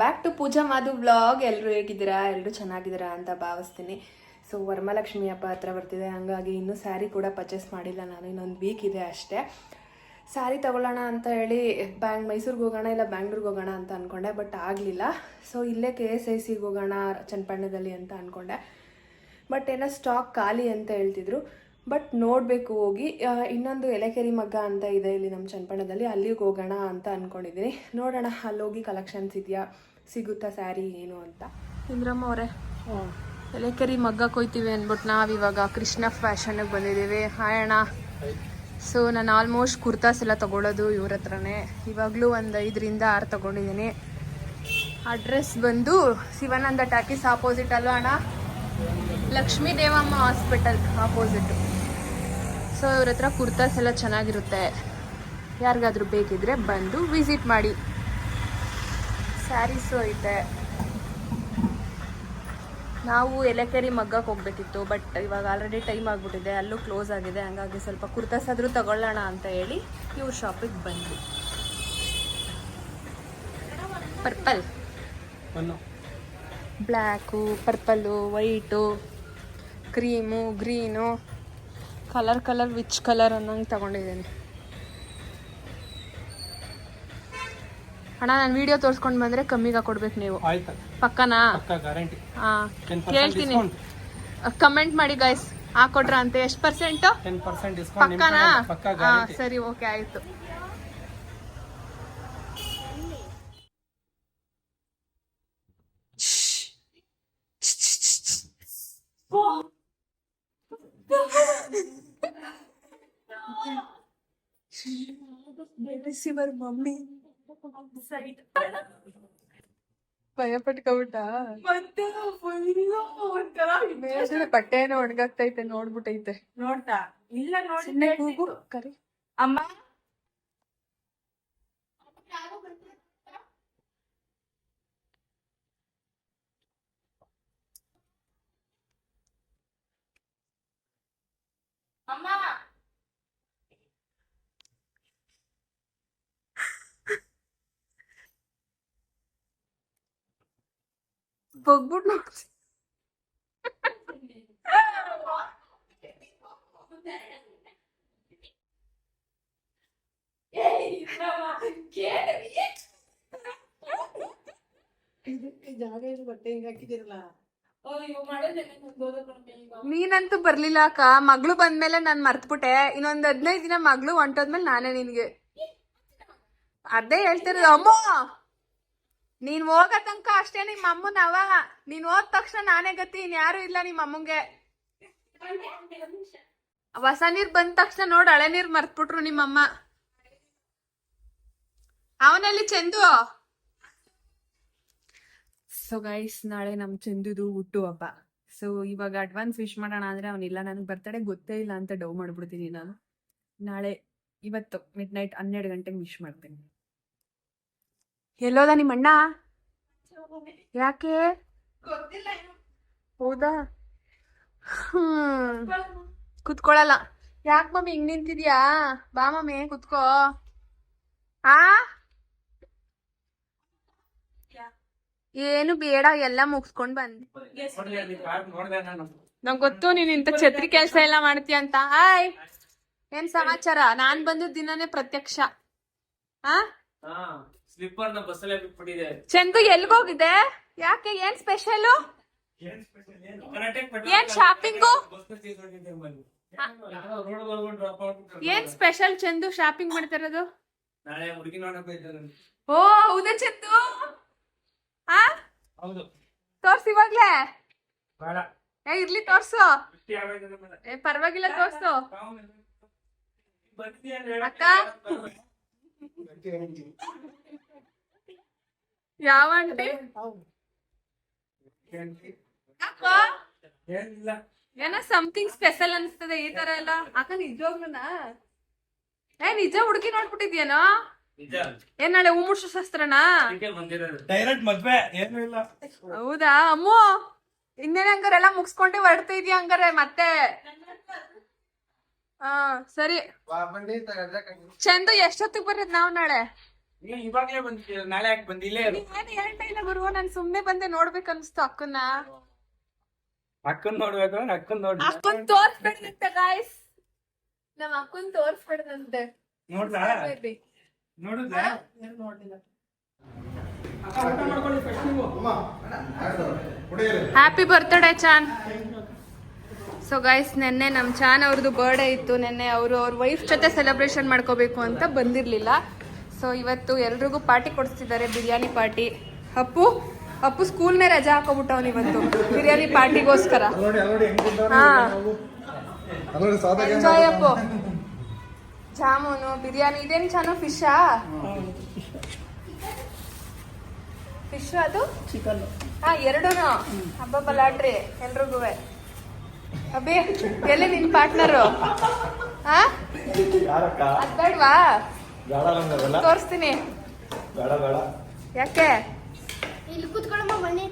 Back to Pooja Madhu vlog ಎಲ್ಲರೂ ಹೇಗಿದ್ದೀರಾ? ಎಲ್ಲರೂ ಚೆನ್ನಾಗಿದ್ದೀರಾ ಅಂತ ಭಾವಿಸ್ತೀನಿ. ಸೊ ವರಮಹಾಲಕ್ಷ್ಮಿ ಹಬ್ಬ ಹತ್ರ ಬರ್ತಿದೆ. ಹಂಗಾಗಿ ಇನ್ನೂ ಸ್ಯಾರಿ ಕೂಡ ಪರ್ಚೇಸ್ ಮಾಡಿಲ್ಲ ನಾನು. ಇನ್ನೊಂದು ವೀಕ್ ಇದೆ ಅಷ್ಟೇ. ಸ್ಯಾರಿ ತಗೊಳ್ಳೋಣ ಅಂತ ಹೇಳಿ, ಬ್ಯಾಂಗ್, ಮೈಸೂರಿಗೆ ಹೋಗೋಣ ಇಲ್ಲ ಬ್ಯಾಂಗ್ಳೂರಿಗೆ ಹೋಗೋಣ ಅಂತ ಅಂದ್ಕೊಂಡೆ ಬಟ್ ಆಗಲಿಲ್ಲ. ಸೊ ಇಲ್ಲೇ ಕೆ ಎಸ್ ಐ ಸಿಗೆ ಹೋಗೋಣ ಚನ್ನಪಣ್ಣದಲ್ಲಿ ಅಂತ ಅಂದ್ಕೊಂಡೆ ಬಟ್ ಏನೋ ಸ್ಟಾಕ್ ಖಾಲಿ ಅಂತ ಹೇಳ್ತಿದ್ರು. ಬಟ್ ನೋಡಬೇಕು ಹೋಗಿ. ಇನ್ನೊಂದು ಎಲೆಕೆರಿ ಮಗ್ಗ ಅಂತ ಇದೆ ಇಲ್ಲಿ ನಮ್ಮ ಚನ್ನಪಣ್ಣದಲ್ಲಿ ಅಲ್ಲಿಗೆ ಹೋಗೋಣ ಅಂತ ಅಂದ್ಕೊಂಡಿದ್ದೀನಿ ನೋಡೋಣ ಅಲ್ಲಿ ಹೋಗಿ ಕಲೆಕ್ಷನ್ಸ್ ಇದೆಯಾ? ಸಿಗುತ್ತಾ ಸ್ಯಾರಿ ಏನು ಅಂತ? ಇಂದ್ರಮ್ಮ ಅವರೇ ಎಲೆಕೆರಿ ಮಗ್ಗ ಕೊಯ್ತೀವಿ ಅಂದ್ಬಿಟ್ಟು ನಾವು ಇವಾಗ ಕೃಷ್ಣ ಫ್ಯಾಷನ್ಗೆ ಬಂದಿದ್ದೀವಿ. ಹಾಯ್ ಅಣ್ಣ. ಸೊ ನಾನು ಆಲ್ಮೋಸ್ಟ್ ಕುರ್ತಾಸ್ ಎಲ್ಲ ತಗೊಳ್ಳೋದು ಇವ್ರ ಹತ್ರನೇ. ಇವಾಗಲೂ ಒಂದು ಐದರಿಂದ ಆರು ತೊಗೊಂಡಿದ್ದೀನಿ. ಅಡ್ರೆಸ್ ಬಂದು ಶಿವಾನಂದ ಟಾಕೀಸ್ ಆಪೋಸಿಟ್ ಅಲ್ವಾ ಅಣ್ಣ? Lakshmi Devamma hospital opposite so ಇವ್ರ ಹತ್ರ ಕುರ್ತಾಸ್ ಎಲ್ಲ ಚೆನ್ನಾಗಿರುತ್ತೆ. ಯಾರಿಗಾದ್ರೂ ಬೇಕಿದ್ರೆ ಬಂದು ವಿಸಿಟ್ ಮಾಡಿ. ಸ್ಯಾರೀಸು ಐತೆ. ನಾವು ಎಲೆಕೇರಿ ಮಗ್ಗಕ್ಕೆ ಹೋಗ್ಬೇಕಿತ್ತು ಬಟ್ ಇವಾಗ ಆಲ್ರೆಡಿ ಟೈಮ್ ಆಗಿಬಿಟ್ಟಿದೆ ಅಲ್ಲೂ ಕ್ಲೋಸ್ ಆಗಿದೆ ಹಂಗಾಗಿ ಸ್ವಲ್ಪ ಕುರ್ತಾಸ್ ಆದರೂ ತಗೊಳ್ಳೋಣ ಅಂತ ಹೇಳಿ ಇವ್ರ ಶಾಪಿಗೆ ಬಂದ್ವಿ. Purple black purple white cream green colour colour which colour ಅನ್ನೋಂಗೆ ತಗೊಂಡಿದ್ದೀನಿ. ಅಣ್ಣ ನಾನು ವಿಡಿಯೋ ತೋರಿಸ್ಕೊಂಡು ಬಂದ್ರೆ ಕಮ್ಮಿಗೆ ಕೊಡ್ಬೇಕು ನೀವು ಆಯ್ತು ಪಕ್ಕನಾ ಪಕ್ಕ ಗ್ಯಾರಂಟಿ ಹಾಂ 10% ಹೇಳ್ತೀನಿ ಡಿಸ್ಕೌಂಟ್ ಕಮೆಂಟ್ ಮಾಡಿ ಗೈಸ್ ಹಾಕೊಟ್ರ ಅಂತ ಎಷ್ಟು ಪರ್ಸೆಂಟ್ ಪಕ್ಕನಾ ಪರ್ಸೆಂಟ್ ಡಿಸ್ಕೌಂಟ್ ಆಯ್ತು ಪಕ್ಕ ಹಾಂ ಭಯ ಪಟ್ಕೊಬಿಟ್ಟ ಮೇಲ್ಗಡೆ ಬಟ್ಟೆ ಏನೋ ಒಣಗಾಗ್ತೈತೆ ನೋಡ್ಬಿಟ್ಟೈತೆ. ನೋಡ್ತಾ? ಇಲ್ಲ ನೋಡಿ ಸುಮ್ನೆ ಕೂಗು ಕರಿ. ಅಮ್ಮ? ಅಮ್ಮ? ಬಗ್ಬಿಟ್ಟು ನೀನಂತೂ ಬರ್ಲಿಲ್ಲ ಅಕ್ಕ. ಮಗಳು ಬಂದ್ಮೇಲೆ ನಾನ್ ಮರ್ತ್ಬಿಟ್ಟೆ. ಇನ್ನೊಂದ್ ಹದಿನೈದು ದಿನ ಮಗಳು ಹೊಂಟೋದ್ಮೇಲೆ ನಾನೇ ನಿನ್ಗೆ. ಅದೇ ಹೇಳ್ತಿರೋದು, ಅಮ್ಮ! ನೀನ್ ಹೋಗೋ ತನಕ ಅಷ್ಟೇ ನಿಮ್ಮ ಅಮ್ಮನ ಅವ. ನೀನ್ ಹೋದ ತಕ್ಷಣ ನಾನೇ ಗತಿ, ಇನ್ ಯಾರು ಇಲ್ಲ ನಿಮ್ಮ ಅಮ್ಮಂಗೆ. ಹೊಸ ನೀರ್ ಬಂದ ತಕ್ಷಣ ನೋಡ್ ಹಳೆ ನೀರ್ ಮರ್ತ್ಬಿಟ್ರು ನಿಮ್ಮಮ್ಮ ಅವನಲ್ಲಿ ಚಂದು? ಸೊ ಗೈಸ್ ನಾಳೆ ನಮ್ಮ ಚಂದುದು ಹುಟ್ಟು ಹಬ್ಬ. ಸೊ ಇವಾಗ ಅಡ್ವಾನ್ಸ್ ವಿಶ್ ಮಾಡೋಣ ಅಂದ್ರೆ ಅವನಿಲ್ಲ ನನಗೆ ಬರ್ತಡೇ ಗೊತ್ತೇ ಇಲ್ಲ ಅಂತ ಡೌ ಮಾಡ್ಬಿಡ್ತೀನಿ ನಾನು. ನಾಳೆ ಇವತ್ತು ಮಿಡ್ ನೈಟ್ ಹನ್ನೆರಡು ಗಂಟೆಗೆ ವಿಶ್ ಮಾಡ್ತೀನಿ. ಎಲ್ಲೋದ ನಿಮ್ಮಣ್ಣ ಯಾಕೆ? ಹೌದಾ? ಹ್ಮ್. ಕುತ್ಕೊಳಲ್ಲ ಯಾಕೆ ಮಮ್ಮಿ ಹಿಂಗ್ ನಿಂತಿದ್ಯಾ? ಬಾ ಮಮ್ಮಿ ಕುತ್ಕೋ. ಆ? ಏನು ಬೇಡ ಎಲ್ಲ ಮುಗಿಸ್ಕೊಂಡ್ ಬಂದ್. ನೋಡಿದೆ ನಾನು ನಂಗ್ ಗೊತ್ತು ನೀನ್ ಇಂತ ಛತ್ರಿ ಕೆಲ್ಸ ಎಲ್ಲ ಮಾಡ್ತೀಯ ಅಂತ. ಹಾಯ್! ಏನ್ ಸಮಾಚಾರ? ನಾನ್ ಬಂದು ದಿನನೇ ಪ್ರತ್ಯಕ್ಷ. ಆ? ಹಾ. ಸ್ಲಿಪ್ಪರ್ನ ಬಸ್ಸಲ್ಲೇ ಬಿಟ್ಬಿಟ್ಟಿದೆ ಚಂದು ಎಲ್ಗೋಗಿದೆ ಯಾಕೆ ಏನ್ ಸ್ಪೆಷಲ್ ಏನ್ ಶಾಪಿಂಗು ಏನ್ ಸ್ಪೆಷಲ್ ಚಂದು ಶಾಪಿಂಗ್ ಮಾಡ್ತಿರೋದು ನಾಳೆ ಹುಡುಗಿ ನೋಡಕ್ ಓ ಹೌದಾ ಚಂದು ಆ ಹೌದು ತೋರ್ಸ್ ಇವಾಗ್ಲೇ ಬೇಡ ಏ ಇರ್ಲಿ ತೋರ್ಸು. ಏ ಪರವಾಗಿಲ್ಲ ತೋರ್ಸು ಅಕ್ಕ? ಯಾವ ಆಂಟಿ ಏನೋ ಸಮಥಿಂಗ್ ಸ್ಪೆಷಲ್ ಅನ್ಸ್ತದೆ ಈ ತರ ಎಲ್ಲ. ಅಕ್ಕ ನಿಜವಾಗ್ಲೂನಾ ಏ ನಿಜ ಹುಡುಗಿ ನೋಡ್ಬಿಟ್ಟಿದ್ಯೇನೋ? ನಿಜ. ಏನ್ ನಾಳೆ ಹೂ ಮುಡ್ಸೋ ಶಾಸ್ತ್ರನಾ? ಡೈರೆಕ್ಟ್ ಮದ್ವೆ ಏನು ಇಲ್ಲ. ಹೌದಾ? ಅಮ್ಮು ಇನ್ನೇನೆ ಹಂಗಾರೆಲ್ಲ ಎಲ್ಲ ಮುಗಿಸ್ಕೊಂಡೆ ಹೊರಡ್ತಾ ಇದೀಯ ಹಂಗಾರೆ ಮತ್ತೆ? ಹಾ ಸರಿ. ಚಂದು ಎಷ್ಟೊತ್ತಿಗೆ ಬರೋದ್ ನಾವ್ ನಾಳೆ? ನೀನ್ ಇವಾಗ್ಲೇ ಬಂದಿದ್ದೀರ ನಾಳೆ ಯಾಕೆ ಬಂದಿಲ್ಲೇ ಇರು. ಹೇಳ್ತಾ ಇಲ್ಲ ಗುರು ನಾನು ಸುಮ್ನೆ ಬಂದೆ ನೋಡ್ಬೇಕನ್ಸ್ತು ಅಕ್ಕನ್ನ. ಅಕ್ಕನ್ ನೋಡ್ಬೇಕು ಅಂದ್ರೆ ಅಕ್ಕನ್ ನೋಡ್ ಅಕ್ಕನ್ ತೋರ್ಸ್ಬಿಡ್ದಂತೆ ಗಾಯ್ಸ್ ನಮ್ ಅಕ್ಕನ್ ತೋರ್ಸ್ಬಿಡ್ದಂತೆ ನೋಡ್ಲಾ. ನೋಡಿದ್ರಾ ಏನು ನೋಡ್ಲಿಲ್ಲ happy birthday Chan so guys ನೆನ್ನೆ ನಮ್ಮ ಚಾನ್ ಅವ್ರದ್ದು ಬರ್ಡೇ ಇತ್ತು. ನೆನ್ನೆ ಅವರು ಅವ್ರ ವೈಫ್ ಜೊತೆ ಸೆಲೆಬ್ರೇಷನ್ ಮಾಡ್ಕೋಬೇಕು ಅಂತ ಬಂದಿರಲಿಲ್ಲ. ಸೊ ಇವತ್ತು ಎಲ್ರಿಗೂ ಪಾರ್ಟಿ ಕೊಡಿಸ್ತಿದ್ದಾರೆ ಬಿರಿಯಾನಿ ಪಾರ್ಟಿ. ಅಪ್ಪು ಅಪ್ಪು ಸ್ಕೂಲ್ನೇ ರಜಾ ಹಾಕೋಬಿಟ್ಟವನು ಇವತ್ತು. ಬಿರಿಯಾನಿ ಪಾರ್ಟಿಗೋಸ್ಕರ. ಎಂಜಾಯ್ ಅಪ್ಪು. ಜಾಮೂನು ಬಿರಿಯಾನಿ ಇದೇನು ಚಾನು ಫಿಶಾ ಫಿಶ್ ಅದು? ಚಿಕನ್ ಹಾ ಎರಡೂನು. ಹಬ್ಬ ಬಲಾಟ್ರಿ ಎಲ್ರಿಗೂ ಅಬ್ಬಿ ಎಲ್ಲಿ ನಿನ್ ಪಾರ್ಟ್ನರು ಹಾ? ಅದ್ಬೇಡ್ವಾ ಅದ್ ಬೇಡ್ವಾ? ಬೇಡ ತೋರಿಸ್ತೀನಿ. ಬೇಡ ಬೇಡ. ಯಾಕೆ? ಇಲ್ಲಿ ಕುತ್ಕೊಳ್ಳಮ್ಮ ಮನೆ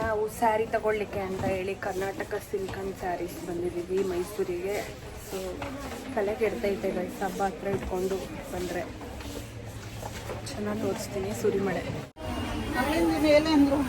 ನಾವು ಸ್ಯಾರಿ ತಗೊಳ್ಳಿಕ್ಕೆ ಅಂತ ಹೇಳಿ ಕರ್ನಾಟಕ ಸಿಲ್ಕ್ ಅಂಡ್ ಸ್ಯಾರೀಸ್ ಬಂದಿದ್ದೀವಿ ಮೈಸೂರಿಗೆ. ಸೊ ತಲೆ ಇರ್ತೈತೆ ಗೈಸ್ ಹಬ್ಬ ಹತ್ರ ಇಟ್ಕೊಂಡು ಬಂದರೆ. ಚೆನ್ನಾಗಿ ತೋರಿಸ್ತೀನಿ. ಸುರಿಮಳೆ. ಮೇಲೆ ಅಂದ್ರು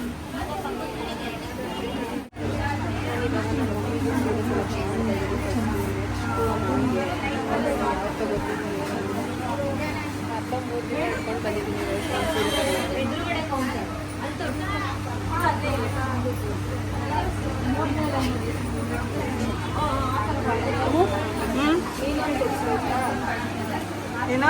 ಏನ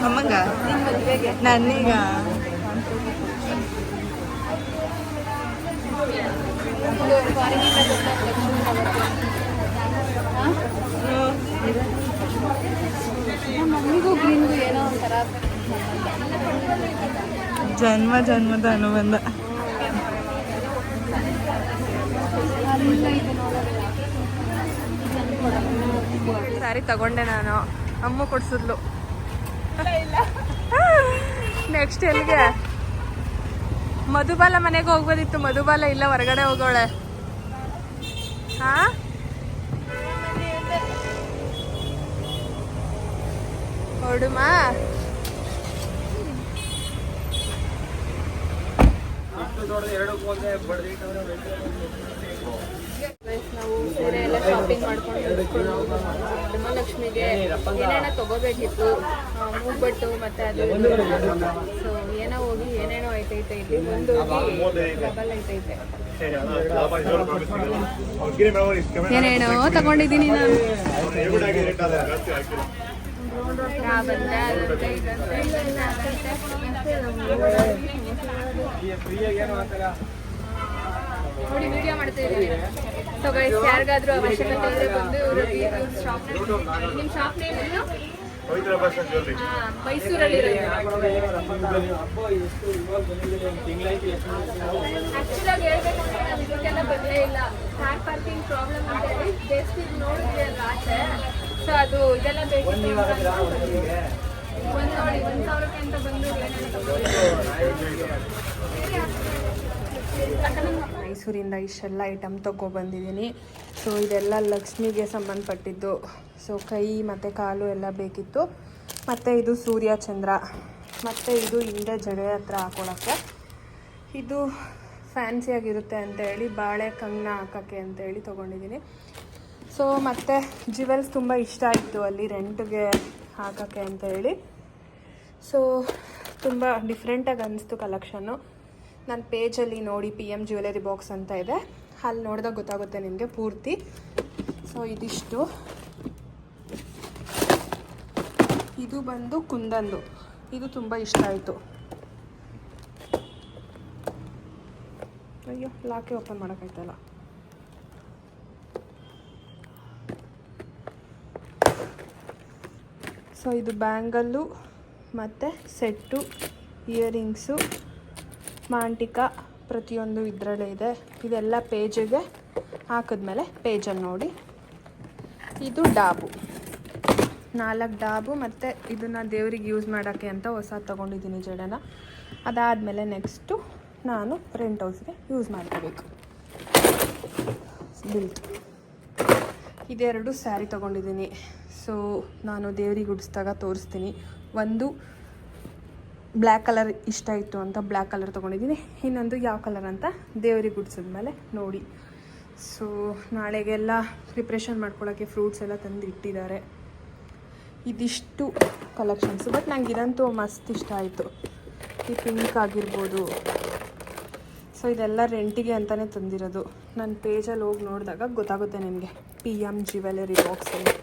ಅಮ್ಮಂಗ ನನಗ ಮಮ್ಮಿಗೂ ಗ್ರೀನ್ಗೂ ಏನೋ ಒಂಥರ ಜನ್ಮ, ಜನ್ಮದ ಅನುಬಂಧ. ಸಾರಿ ತಗೊಂಡೆ ನಾನು. ಅಮ್ಮ ಕೊಡ್ಸಿದ್ಲು. ನೆಕ್ಸ್ಟ್ ಎಲ್ಲಿಗೆ? ಮಧುಬಾಲ ಮನೆಗೆ ಹೋಗ್ಬೋದಿತ್ತು. ಮಧುಬಾಲ ಇಲ್ಲ, ಹೊರಗಡೆ ಹೋಗೋಳೆ. ಹಾ? ಹೊಡುಮಾ ಬಡ್ದಿಟ್ಟವ್ರೆ ನಾವು ಮಾಡ್ಕೊಂಡು ಏನೇನೋ ತಗೋಬೇಕಿತ್ತು ಮೂಗ್ಬಟ್ಟು ಮತ್ತೆ ಅದು ಸೊ ಏನೋ ಹೋಗಿ ಏನೇನೋ ಐತೈತೆ ಇಲ್ಲಿ. ಒಂದು ಡಬಲ್ ಐತೈತೆ. ಏನೇನೋ ತಗೊಂಡಿದ್ದೀನಿ ನಾನು. ನೋಡಿ ವಿಡಿಯೋ ಮಾಡ್ತಾ ಇದ್ದೀನಿ ಸೊ ಗೈಸ್ ಯಾರಿಗಾದ್ರೂ ಅವಶ್ಯಕತೆ ಇದ್ರೆ ಬಂದು ಇವ್ರ ಶಾಪ್ ನಿಮ್ಮ ಶಾಪ್ ನೇಮ್ ಏನು? ಹಾ, ಮೈಸೂರಲ್ಲಿ ಆಕ್ಚುಲ್ ಆಗಿ ಹೇಳ್ಬೇಕಂದ್ರೆ ನಾವು ಇದಕ್ಕೆಲ್ಲ ಬಂದೇ ಇಲ್ಲ. ಕಾರ್ ಪಾರ್ಕಿಂಗ್ ಪ್ರಾಬ್ಲಮ್ ಇದೆ ಇದು ನೋಡಿದ್ವಿ ಅಲ್ಲ ಆಚೆ. ಸೊ ಅದು ಇದೆಲ್ಲ ಬೇಕು ಒಂದು ವಾರ ಒಂದಿಗೆ ಒಂದ್ ನೋಡಿ ಒಂದ್ ಸಾವಿರಕ್ಕೆ ಅಂತ ಬಂದು ಮೈಸೂರಿಂದ ಇಷ್ಟೆಲ್ಲ ಐಟಮ್ ತೊಗೊಬಂದಿದ್ದೀನಿ. ಸೊ ಇದೆಲ್ಲ ಲಕ್ಷ್ಮಿಗೆ ಸಂಬಂಧಪಟ್ಟಿದ್ದು. ಸೊ ಕೈ ಮತ್ತು ಕಾಲು ಎಲ್ಲ ಬೇಕಿತ್ತು. ಮತ್ತು ಇದು ಸೂರ್ಯ ಚಂದ್ರ. ಮತ್ತು ಇದು ಹಿಂದೆ ಜಡೆ ಹತ್ರ ಹಾಕೊಳ್ಳೋಕ್ಕೆ ಇದು ಫ್ಯಾನ್ಸಿಯಾಗಿರುತ್ತೆ ಅಂತ ಹೇಳಿ ಬಾಳೆ ಕಂಗನ ಹಾಕೋಕ್ಕೆ ಅಂತ ಹೇಳಿ ತೊಗೊಂಡಿದ್ದೀನಿ. ಸೊ ಮತ್ತು ಜ್ಯುವೆಲ್ಸ್ ತುಂಬ ಇಷ್ಟ ಆಯಿತು ಅಲ್ಲಿ ರೆಂಟ್ಗೆ ಹಾಕೋಕ್ಕೆ ಅಂತ ಹೇಳಿ. ಸೊ ತುಂಬ ಡಿಫ್ರೆಂಟಾಗಿ ಅನಿಸ್ತು ಕಲೆಕ್ಷನ್ನು ನನ್ನ ಪೇಜಲ್ಲಿ ನೋಡಿ ಪಿ ಎಂ ಜ್ಯುವೆಲರಿ ಬಾಕ್ಸ್ ಅಂತ ಇದೆ. ಅಲ್ಲಿ ನೋಡಿದಾಗ ಗೊತ್ತಾಗುತ್ತೆ ನಿಮಗೆ ಪೂರ್ತಿ. ಸೊ ಇದಿಷ್ಟು. ಇದು ಬಂದು ಕುಂದಂದು ಇದು ತುಂಬ ಇಷ್ಟ ಆಯಿತು. ಅಯ್ಯೋ ಲಾಕೆ ಓಪನ್ ಮಾಡೋಕ್ಕಾಯ್ತಲ್ಲ. ಸೊ ಇದು ಬ್ಯಾಂಗಲ್ಲು ಮತ್ತು ಸೆಟ್ಟು, ಇಯರಿಂಗ್ಸು, ಮಾಂಟಿಕ ಪ್ರತಿಯೊಂದು ಇದರಲ್ಲೇ ಇದೆ. ಇದೆಲ್ಲ ಪೇಜಿಗೆ ಹಾಕಿದ್ಮೇಲೆ ಪೇಜಲ್ಲಿ ನೋಡಿ. ಇದು ಡಾಬು. ನಾಲ್ಕು ಡಾಬು ಮತ್ತು ಇದನ್ನು ದೇವ್ರಿಗೆ ಯೂಸ್ ಮಾಡೋಕ್ಕೆ ಅಂತ ಹೊಸ ತೊಗೊಂಡಿದ್ದೀನಿ ಜಡನ. ಅದಾದಮೇಲೆ ನೆಕ್ಸ್ಟು ನಾನು ರೆಂಟ್ ಹೌಸ್ಗೆ ಯೂಸ್ ಮಾಡ್ಕೋಬೇಕು. ಬಿಲ್ ಇದೆರಡು ಸ್ಯಾರಿ ತೊಗೊಂಡಿದ್ದೀನಿ. ಸೊ ನಾನು ದೇವ್ರಿಗೆ ಗುಡಿಸ್ದಾಗ ತೋರಿಸ್ತೀನಿ. ಒಂದು ಬ್ಲ್ಯಾಕ್ ಕಲರ್ ಇಷ್ಟ ಇತ್ತು ಅಂತ ಬ್ಲ್ಯಾಕ್ ಕಲರ್ ತೊಗೊಂಡಿದ್ದೀನಿ. ಇನ್ನೊಂದು ಯಾವ ಕಲರ್ ಅಂತ ದೇವ್ರಿಗೆ ಗುಡಿಸಿದ್ಮೇಲೆ ನೋಡಿ. ಸೊ ನಾಳೆಗೆಲ್ಲ ಪ್ರಿಪ್ರೇಷನ್ ಮಾಡ್ಕೊಳ್ಳೋಕ್ಕೆ ಫ್ರೂಟ್ಸ್ ಎಲ್ಲ ತಂದು ಇಟ್ಟಿದ್ದಾರೆ ಇದಿಷ್ಟು ಕಲೆಕ್ಷನ್ಸು ಬಟ್ ನಂಗೆ ಇದಂತೂ ಮಸ್ತ್ ಇಷ್ಟ ಆಯಿತು. ಈ ಪಿಂಕ್ ಆಗಿರ್ಬೋದು. ಸೊ ಇದೆಲ್ಲ ರೆಂಟಿಗೆ ಅಂತಲೇ ತಂದಿರೋದು. ನನ್ನ ಪೇಜಲ್ಲಿ ಹೋಗಿ ನೋಡಿದಾಗ ಗೊತ್ತಾಗುತ್ತೆ ನಿಮಗೆ ಪಿ ಎಂ ಜ್ಯುವೆಲರಿ ಬಾಕ್ಸಲ್ಲಿ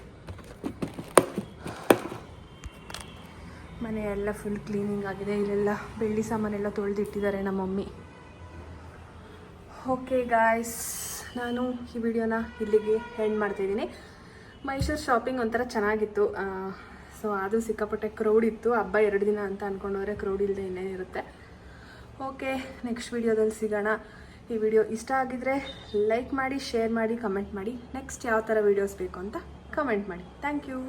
ಮನೆ ಎಲ್ಲ ಫುಲ್ ಕ್ಲೀನಿಂಗ್ ಆಗಿದೆ. ಇಲ್ಲೆಲ್ಲ ಬೆಳ್ಳಿ ಸಾಮಾನೆಲ್ಲ ತೊಳೆದಿಟ್ಟಿದ್ದಾರೆ ನಮ್ಮ ಮಮ್ಮಿ ಓಕೆ ಗಾಯ್ಸ್ ನಾನು ಈ ವಿಡಿಯೋನ ಇಲ್ಲಿಗೆ ಹೆಂಡ್ ಮಾಡ್ತಿದ್ದೀನಿ ಮೈಸೂರು ಶಾಪಿಂಗ್ ಒಂಥರ ಚೆನ್ನಾಗಿತ್ತು. ಸೊ ಅದು ಸಿಕ್ಕಾಪಟ್ಟೆ ಕ್ರೌಡ್ ಇತ್ತು. ಹಬ್ಬ ಎರಡು ದಿನ ಅಂತ ಅಂದ್ಕೊಂಡೋದ್ರೆ ಕ್ರೌಡ್ ಇಲ್ಲದೆ ಇನ್ನೇನಿರುತ್ತೆ ಓಕೆ ನೆಕ್ಸ್ಟ್ ವಿಡಿಯೋದಲ್ಲಿ ಸಿಗೋಣ. ಈ ವಿಡಿಯೋ ಇಷ್ಟ ಆಗಿದ್ರೆ ಲೈಕ್ ಮಾಡಿ ಶೇರ್ ಮಾಡಿ ಕಮೆಂಟ್ ಮಾಡಿ. ನೆಕ್ಸ್ಟ್ ಯಾವ ಥರ ವೀಡಿಯೋಸ್ ಬೇಕು ಅಂತ ಕಮೆಂಟ್ ಮಾಡಿ. Thank you